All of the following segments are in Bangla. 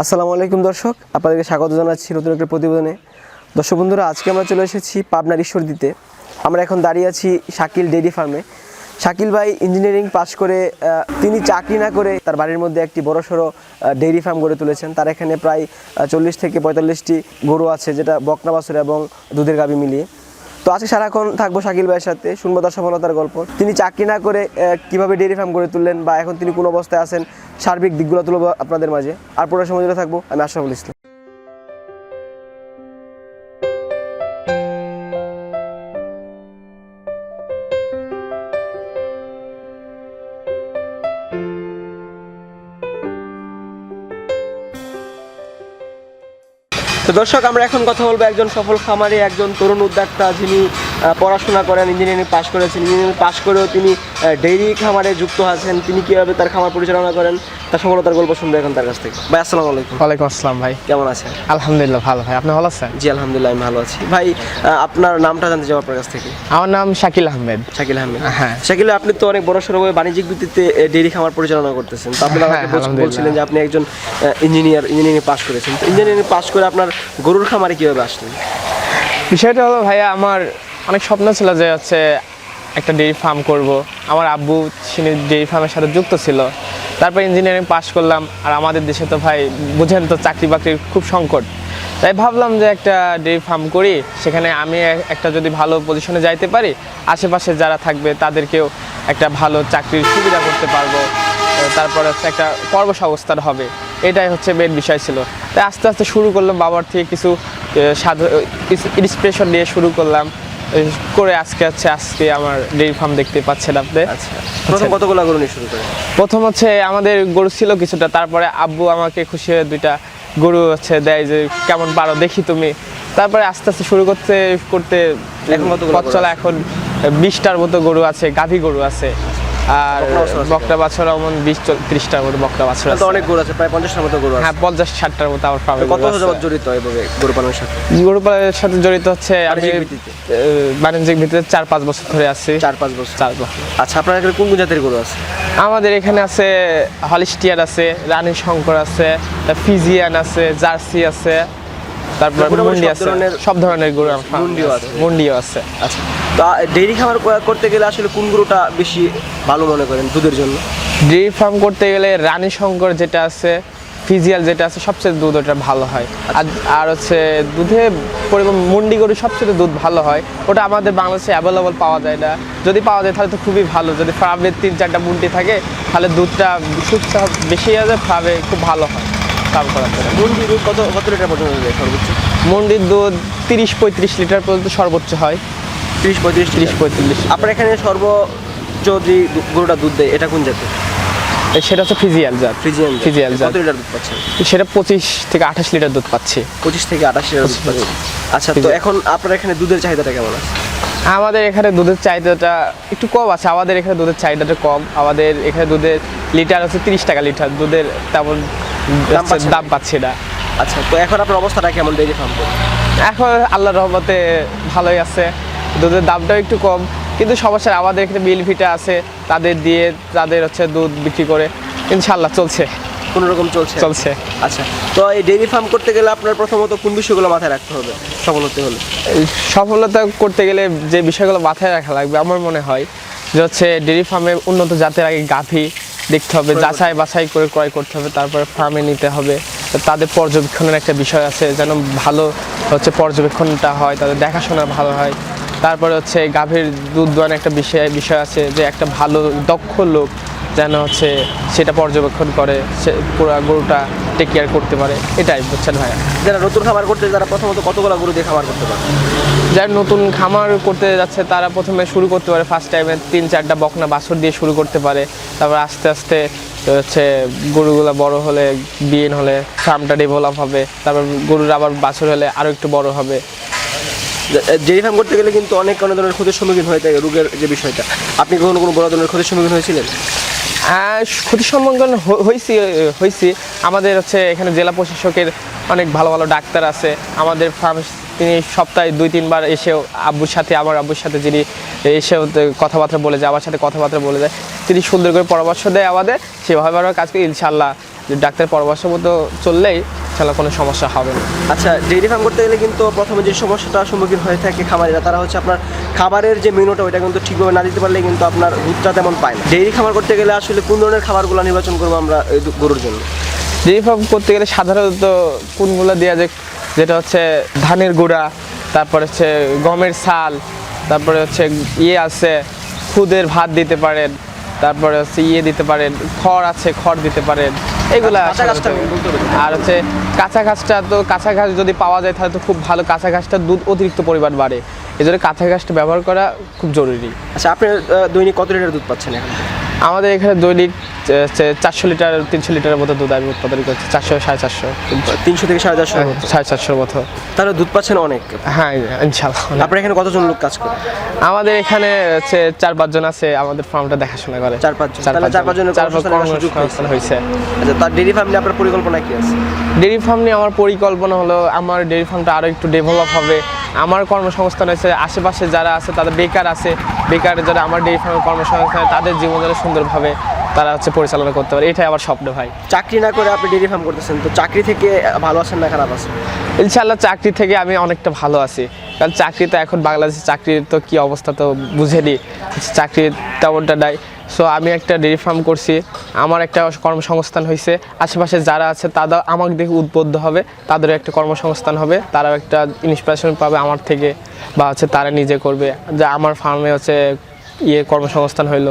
আসসালামু আলাইকুম দর্শক, আপনাদেরকে স্বাগত জানাচ্ছি নতুন একটা প্রতিবেদনে। দর্শক বন্ধুরা, আজকে আমরা চলে এসেছি পাবনার ঈশ্বরদীতে। আমরা এখন দাঁড়িয়ে আছি শাকিল ডেইরি ফার্মে। শাকিল ভাই ইঞ্জিনিয়ারিং পাশ করে তিনি চাকরি না করে তার বাড়ির মধ্যে একটি বড়সড় ডেইরি ফার্ম গড়ে তুলেছেন। তার এখানে প্রায় চল্লিশ থেকে পঁয়তাল্লিশটি গরু আছে, যেটা বকনা বাছুর এবং দুধের গাবি মিলিয়ে। তো আজকে সারাক্ষণ থাকব শাকিল ভাইয়ের সাথে, শুনব তার সফলতার গল্প। তিনি চাকরি না করে কীভাবে ডেয়ারি ফার্ম গড়ে তুললেন বা এখন তিনি কোন অবস্থায় আছেন, সার্বিক দিকগুলো তুলব আপনাদের মাঝে। আর পুরো সময় থাকব, আমি আশরাফুল ইসলাম। দর্শক আমরা এখন কথা বলব একজন সফল খামারি একজন তরুণ উদ্যোক্তা যিনি পড়াশোনা করেন ইঞ্জিনিয়ারিং পাশ করেছেন। ইঞ্জিনিয়ারিং পাশ করেও তিনি ডেইরি খামারে যুক্ত আছেন। তিনি কীভাবে তার খামার পরিচালনা করেন? তার সফলতার গল্প শুনব এখন তার কাছ থেকে। ভাই আসসালামু আলাইকুম। ওয়ালাইকুম আসসালাম ভাই। কেমন আছেন? আলহামদুলিল্লাহ ভালো ভাই। আপনি ভালো আছেন? জি আলহামদুলিল্লাহ আমি ভালো আছি। ভাই আপনার নামটা জানতে চাই আপনার কাছ থেকে। আমার নাম শাকিল আহমেদ। শাকিল আহমেদ। হ্যাঁ। শাকিল আপনি তো অনেক বড় সড়ো বাণিজ্যিক ভিত্তিতে ডেইরি খামার পরিচালনা করতেছেন। তো আপনি আমাকে বলছিলেন যে আপনি একজন ইঞ্জিনিয়ার ইঞ্জিনিয়ারিং পাশ করেছেন। তো ইঞ্জিনিয়ারিং পাশ করে আপনার গরুর খামারে কীভাবে আসলেন? বিষয়টা হলো ভাইয়া, আমার অনেক স্বপ্ন ছিল যে হচ্ছে একটা ডেইরি ফার্ম করব। আমার আব্বু, তিনি ডেইরি ফার্মের সাথে যুক্ত ছিল। তারপর ইঞ্জিনিয়ারিং পাশ করলাম। আর আমাদের দেশে তো ভাই, বুঝেন তো, চাকরি বাকরির খুব সংকট। তাই ভাবলাম যে একটা ডেইরি ফার্ম করি। সেখানে আমি একটা যদি ভালো পজিশনে যাইতে পারি, আশেপাশে যারা থাকবে তাদেরকেও একটা ভালো চাকরির সুবিধা করতে পারব। তারপরে হচ্ছে একটা কর্মসংস্থান হবে। এটাই হচ্ছে মেন বিষয় ছিল। তাই আস্তে আস্তে শুরু করলাম বাবার থেকে কিছু ইন্সপিরেশন নিয়ে শুরু করলাম। করে আজকে হচ্ছে আজকে আমার ডেইরি ফার্ম দেখতে পাচ্ছেন আপনি। আচ্ছা। প্রথম কতগুলো গরু নিয়ে শুরু করেন? প্রথম হচ্ছে আমাদের গরু ছিল কিছুটা তারপরে আব্বু আমাকে খুশি হয়ে দুইটা গরু হচ্ছে দেয় যে কেমন পারো দেখি তুমি। তারপরে আস্তে আস্তে শুরু করতে করতে এখন পথ চলা এখন বিশটার মতো গরু আছে গাভী গরু আছে। আর বকটা বাছর এমন বিশ ত্রিশটার মতো বকটা বাছর আছে। অনেক গরু আছে প্রায় পঞ্চাশটার মতো গরু হ্যাঁ পঞ্চাশ ষাটটার মতো আমার ফার্মে কত যাবত জড়িত এভাবে গরু পালনের সাথে? গরু পালনের সাথে জড়িত হচ্ছে আমি বাণিজ্যিক ভিত্তিতে? বাণিজ্যিক ভিত্তিতে চার পাঁচ বছর ধরে আছি। চার পাঁচ বছর। চার বছর। আচ্ছা আপনার এখানে কোন কোন জাতের গরু আছে? আমাদের এখানে আছে হলিস্টিয়ার আছে রানী শঙ্কর আছে ফিজিয়ান আছে জার্সি আছে। তারপর মুন্ডি আছে। সব ধরনের গরু মুন্ডিও আছে। মুন্ডিও আছে। আচ্ছা। তো ডেইরি খামার করতে গেলে আসলে কোন গরুটা বেশি ভালো মনে করেন দুধের জন্য? ডেয়ারি ফার্ম করতে গেলে রানী শঙ্কর যেটা আছে ফিজিয়াল যেটা আছে সবচেয়ে দুধ ওটা ভালো হয়। আর আর হচ্ছে দুধে পরিমাণ মুন্ডি গরু সবচেয়ে দুধ ভালো হয়। ওটা আমাদের বাংলাদেশে অ্যাভেলেবল পাওয়া যায় না। যদি পাওয়া যায় তাহলে তো খুবই ভালো। যদি ফার্মে তিন চারটা মুন্ডি থাকে তাহলে দুধটা সুস্থ বেশি আছে ফার্মে খুব ভালো হয়। করার জন্য। দুধ কত কত লিটার পর্যন্ত দেয় সর্বোচ্চ? মুন্ডির দুধ তিরিশ পঁয়ত্রিশ লিটার পর্যন্ত সর্বোচ্চ হয়। তিরিশ পঁয়ত্রিশ তিরিশ পঁয়ত্রিশ। আপনার এখানে সর্বোচ্চ যে গরুটা দুধ দেয় এটা কোন জাতের? সেটা হচ্ছে ফিজিয়াল জাত। ফ্রিজিয়ান ফিজিয়াল জাত। কত লিটার দুধ পাচ্ছেন সেটা পঁচিশ থেকে আঠাশ লিটার দুধ পাচ্ছি। পঁচিশ থেকে আঠাশ লিটার দুধ পাচ্ছেন আচ্ছা তো এখন আপনার এখানে দুধের চাহিদাটা কেমন আছে? আমাদের এখানে দুধের চাহিদাটা একটু কম আছে। আমাদের এখানে দুধের চাহিদাটা কম। আমাদের এখানে দুধের লিটার হচ্ছে তিরিশ টাকা লিটার। দুধের তেমন? দাম পাচ্ছি না। আচ্ছা তো এখন আপনার অবস্থাটা কেমন ডেইরি ফার্ম এখন আল্লাহর রহমতে ভালোই আছে। দুধের দামটাও একটু কম কিন্তু সমস্যা আমাদের এখানে মিল ভিটা আছে তাদের দিয়ে তাদের হচ্ছে দুধ বিক্রি করে ইনশাল্লাহ চলছে। কোনো রকম চলছে? চলছে। আচ্ছা তো এই ডেইরি ফার্ম করতে গেলে আপনার প্রথমত কোন বিষয়গুলো মাথায় রাখতে হবে সফল হতে হলে সফলতা করতে গেলে যে বিষয়গুলো মাথায় রাখা লাগবে আমার মনে হয় যে হচ্ছে ডেয়ারি ফার্মে উন্নত জাতের আগে গাভী দেখতে হবে যাচাই বাছাই করে ক্রয় করতে হবে তারপরে ফার্মে নিতে হবে। তাদের পর্যবেক্ষণের একটা বিষয় আছে যেন ভালো হচ্ছে পর্যবেক্ষণটা হয় তাদের দেখাশোনা ভালো হয়। তারপরে হচ্ছে গাভীর দুধ দোয়ানোর একটা বিষয় বিষয় আছে যে একটা ভালো দক্ষ লোক যেন হচ্ছে সেটা পর্যবেক্ষণ করে সে পুরো গরুটা টেক কেয়ার করতে পারে এটাই বুঝছেন ভাইয়া। যারা নতুন খাবার করতে তারা প্রথমত কতগুলো গরু দিয়ে খাবার করতে পারে? যারা নতুন খামার করতে যাচ্ছে তারা প্রথমে শুরু করতে পারে ফার্স্ট টাইমে তিন চারটা বকনা বাছর দিয়ে শুরু করতে পারে। তারপর আস্তে আস্তে হচ্ছে গরুগুলো বড় হলে বিয়েন হলে ফার্মটা ডেভেলপ হবে তারপর গরুর আবার বাছর হলে আরও একটু বড় হবে। ডেইরি ফার্ম করতে গেলে কিন্তু অনেক অনেক ধরনের ক্ষতির সম্মুখীন হয়ে থাকে রোগের যে বিষয়টা। আপনি কখনো কোনো বড় ধরনের ক্ষতির সম্মুখীন হয়েছিলেন? ক্ষতির সম্মুখীন হয়েছি হয়েছি আমাদের হচ্ছে এখানে জেলা প্রশাসকের অনেক ভালো ভালো ডাক্তার আছে। আমাদের তিনি সপ্তাহে দুই, তিনবার এসেও আব্বুর সাথে, আমার আব্বুর সাথে যিনি এসেও কথাবার্তা বলে যায়, আমার সাথে কথাবার্তা বলে যায়, তিনি সুন্দর করে পরামর্শ দেয় আমাদের, সেভাবে আমরা কাজ করি ইনশাল্লাহ যে ডাক্তারের পরামর্শ মতো চললেই ইনশাল্লাহ কোনো সমস্যা হবে না। আচ্ছা ডেইরি ফার্ম করতে গেলে কিন্তু প্রথমে যে সমস্যাটার সম্মুখীন হয়ে থাকে খামারিরা তারা হচ্ছে আপনার খাবারের যে মেনুটা ওইটা কিন্তু ঠিকভাবে না দিতে পারলে কিন্তু আপনার দুধটা তেমন পায় না। ডেইরি খামার করতে গেলে আসলে কোন ধরনের খাবারগুলো নির্বাচন করব আমরা এই গরুর জন্য? ডেইরি ফার্ম করতে গেলে সাধারণত কোনগুলো দেওয়া যায়? যেটা হচ্ছে ধানের গুঁড়া তারপর হচ্ছে গমের ছাল তারপরে হচ্ছে ইয়ে আছে খুদের ভাত দিতে পারেন তারপরে হচ্ছে ইয়ে দিতে পারেন খড় আছে খড় দিতে পারেন। এগুলা। আর হচ্ছে কাঁচা ঘাসটা তো কাঁচা ঘাস যদি পাওয়া যায় তাহলে তো খুব ভালো কাঁচা ঘাসটা দুধ অতিরিক্ত পরিমাণ বাড়ে। এই জন্য কাঁচা ঘাসটা ব্যবহার করা খুব জরুরি। আচ্ছা আপনি দৈনিক কত লিটার দুধ পাচ্ছেন এখন? আমাদের এখানে দৈনিক চারশো লিটার তিনশো লিটারের মতো দুধ আমি উৎপাদন করছি চারশো সাড়ে চারশো তিনশো। থেকে সাড়ে চারশো সাড়ে চারশোর মতো। তাহলে দুধ পাচ্ছেন অনেক। হ্যাঁ ইনশাল্লাহ আপনার এখানে কতজন লোক কাজ করে? আমাদের এখানে হচ্ছে চার পাঁচজন আছে আমাদের ফার্মটা দেখাশোনা করে। চার পাঁচজন। তাহলে চার পাঁচজনের চার পাঁচ কর্মসংস্থান হয়েছে। আচ্ছা তার ডেরি ফার্ম নিয়ে আপনার পরিকল্পনা কি আছে? ডেয়ারি ফার্ম নিয়ে আমার পরিকল্পনা হলো আমার ডেয়ারি ফার্মটা আরও একটু ডেভেলপ হবে। আমার কর্মসংস্থান হয়েছে, আশেপাশে যারা আছে তাদের বেকার আছে, বেকার যারা আমার ডেয়ারি ফার্মের কর্মসংস্থান তাদের জীবন যেন সুন্দরভাবে তারা হচ্ছে পরিচালনা করতে পারে। এটাই আমার স্বপ্ন ভাই। চাকরি না করে আপনি ডেইরি ফার্ম করতেছেন তো চাকরি থেকে ভালো আছেন না খারাপ আছেন? ইনশাল্লাহ চাকরি থেকে আমি অনেকটা ভালো আছি। কারণ চাকরি তো এখন বাংলাদেশে চাকরির তো কি অবস্থা তো বুঝেনি। চাকরি তেমনটা নাই। সো আমি একটা ডেয়ারি ফার্ম করছি। আমার একটা কর্মসংস্থান হয়েছে। আশেপাশে যারা আছে তারা আমাকে দেখে উদ্বুদ্ধ হবে। তাদেরও একটা কর্মসংস্থান হবে। তারাও একটা ইন্সপিরেশন পাবে আমার থেকে। বা হচ্ছে তারা নিজে করবে। যে আমার ফার্মে হচ্ছে ইয়ে কর্মসংস্থান হইল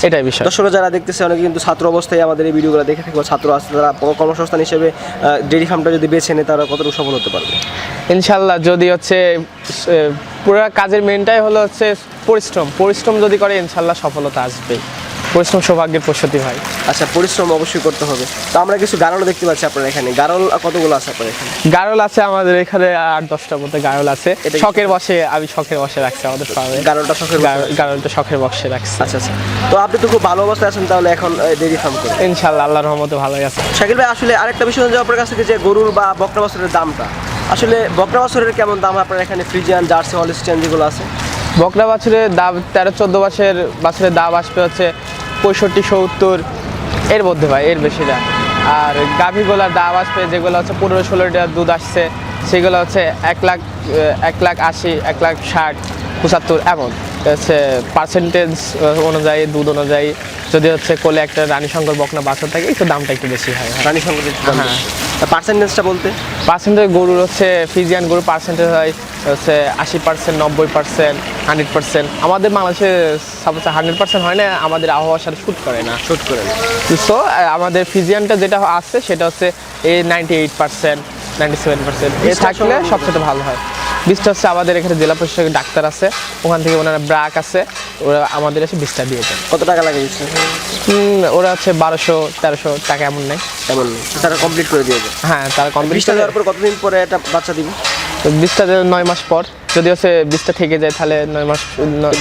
সেটাই বিষয়। দর্শকরা যারা দেখতেছে অনেকে কিন্তু ছাত্র অবস্থায় আমাদের এই ভিডিওগুলো দেখে থাকবে ছাত্র আছে তারা কর্মসংস্থান হিসেবে ডেরি ফার্মটা যদি বেছে নেয় তারা কতটুকু সফল হতে পারবে? ইনশাল্লাহ যদি হচ্ছে পুরো কাজের মেনটাই হলো হচ্ছে পরিশ্রম। পরিশ্রম যদি করে ইনশাল্লাহ সফলতা আসবে পরিশ্রম সৌভাগ্যের প্রসূতি ভাই। আচ্ছা পরিশ্রম অবশ্যই করতে হবে। তো আমরা কিছু গারলও দেখতে পাচ্ছি আপনার এখানে। গারল কতগুলো আছে আপনার এখানে? গারল আছে আমাদের এখানে আট দশটার মধ্যে গারল আছে। শখের বসে আমি শখের বসে রাখছি আমাদের ফার্মে গারলটা শখের গারলটা শখের বসে রাখছি। আচ্ছা আচ্ছা। তো আপনি তো খুব ভালো অবস্থায় আছেন তাহলে এখন ডেইরি ফার্ম করে ইনশাল্লাহ আল্লাহর রহমতে ভালোই আছে। শাকিল ভাই আসলে আরেকটা বিষয় জানতে আপনার কাছ থেকে যে গরুর বা বকরা বাছুরের দামটা। আসলে বকরা বাছুরের কেমন দাম আপনার এখানে ফ্রিজিয়ান জার্সি হলিস্টিয়ান যেগুলো আছে? বকরা বাছুরের দাম তেরো চোদ্দ মাসের বাছুরের দাম আসবে হচ্ছে পঁয়ষট্টি সত্তর এর মধ্যে ভাই এর বেশি দাম আর গাভীগুলোর দাম আসবে যেগুলো হচ্ছে পনেরো ষোলো লিটার দুধ আসছে সেগুলো হচ্ছে এক লাখ এক লাখ আশি এক লাখ ষাট পঁচাত্তর এমন। হচ্ছে পার্সেন্টেজ অনুযায়ী দুধ অনুযায়ী। যদি হচ্ছে কোলে একটা রানী শঙ্কর বকনা বাছর থাকে একটু দামটা একটু বেশি হয় রানী শঙ্কর হ্যাঁ। পার্সেন্টেজটা বলতে? পার্সেন্টেজ গরুর হচ্ছে ফিজিয়ান গরুর পার্সেন্টেজ হয় হচ্ছে আশি পার্সেন্ট নব্বই পার্সেন্ট হান্ড্রেড পার্সেন্ট আমাদের বাংলাদেশে সাপোজ হান্ড্রেড পার্সেন্ট হয় না আমাদের আবহাওয়ার সাথে শ্যুট করে না শ্যুট করে না। সো আমাদের ফিজিয়ানটা যেটা আছে সেটা হচ্ছে এই ninety eight percent ninety seven percent এ থাকলে সবচেয়ে ভালো হয়। বীজটা হচ্ছে আমাদের এখানে জেলা প্রশাসকের ডাক্তার আছে। ওখান থেকে ওনারা ব্রাক আছে। ওরা আমাদের এসে বীজটা দিয়ে কত টাকা লাগে ওরা হচ্ছে বারোশো তেরোশো টাকা এমন নেই এমন নেই। তারা কমপ্লিট করে দিয়ে হ্যাঁ তারা বৃষ্টি কম্পিটিশন দেওয়ার পর কতদিন পরে একটা বাচ্চা দিবে? তো বীজটা নয় মাস পর। যদি হচ্ছে বীজটা থেকে যায় তাহলে নয় মাস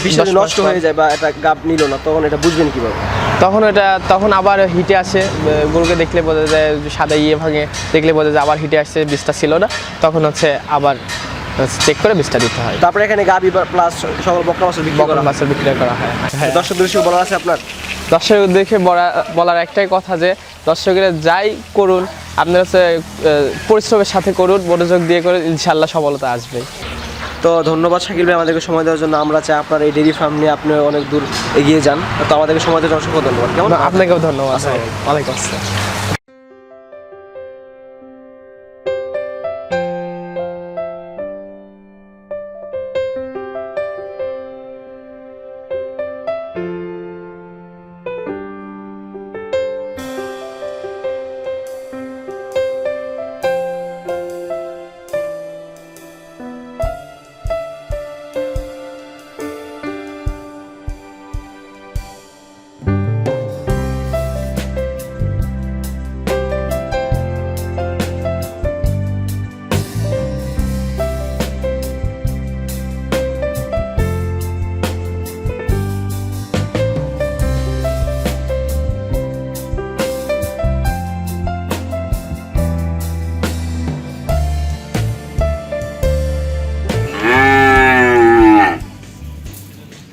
বৃষ্টি নষ্ট হয়ে যায় বা একটা গাব নিল না তখন এটা বুঝবেন কীভাবে? তখন এটা তখন আবার হিটে আসে। গরুকে দেখলে বোঝা যায় সাদা ইয়ে ভাঙে। দেখলে বোঝা যায় আবার হিটে আসছে বীজটা ছিল না। তখন হচ্ছে আবার চেক করে বীজটা দিতে হয়। তারপরে এখানে গাবি প্লাস সকল বকরা মাছ বিক্রি করা মাছের বিক্রি করা হয়। হ্যাঁ দর্শক দৃশ্য বলা আছে আপনার? দর্শক দেখে বলার একটাই কথা যে দর্শকেরা যাই করুন আপনারা হচ্ছে পরিশ্রমের সাথে করুন মনোযোগ দিয়ে করে ইনশাল্লাহ সফলতা আসবে। তো ধন্যবাদ শাকিল ভাই আমাদেরকে সময় দেওয়ার জন্য। আমরা চাই আপনার এই ডেরি ফার্ম নিয়ে আপনি অনেক দূর এগিয়ে যান। তো আমাদেরকে সময় দেওয়ার জন্য অসংখ্য ধন্যবাদ। কেমন? আপনাকেও ধন্যবাদ। ওয়ালাইকুম আসসালাম।